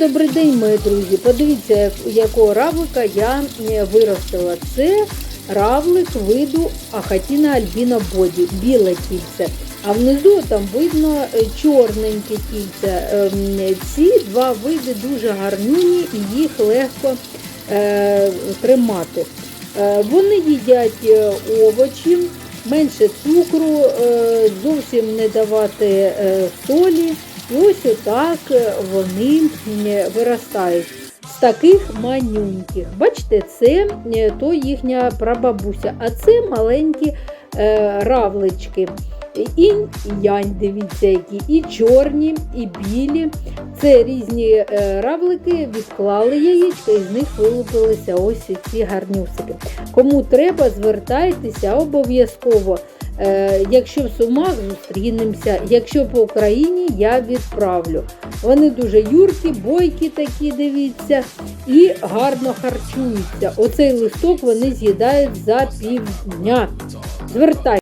добрий день, мої друзі. Подивіться, якого равлика я е, виростила. Це равлик виду Ахатіна Альбіна Боді, біле кільце. А внизу там видно е, чорненьке кільце. Ем, Ці два види дуже гарнюні і їх легко е, тримати. Вони їдять овочі, менше цукру, зовсім не давати солі. Ось отак е, вони е, виростають. З таких манюньких. Бачите, це е, то їхня прабабуся, а це маленькі равлички. Інь і янь, дивіться, які, і чорні, і білі. Це різні е, равлики, відклали яєчка, і з них вилупилися ось ці гарнюсики. Кому треба, звертайтеся обов'язково. Е, якщо в Сумах зустрінемося, якщо по Україні, я відправлю. Вони дуже юркі, бойкі такі, дивіться, і гарно харчуються. Оцей листок вони з'їдають за півдня. Звертайтеся.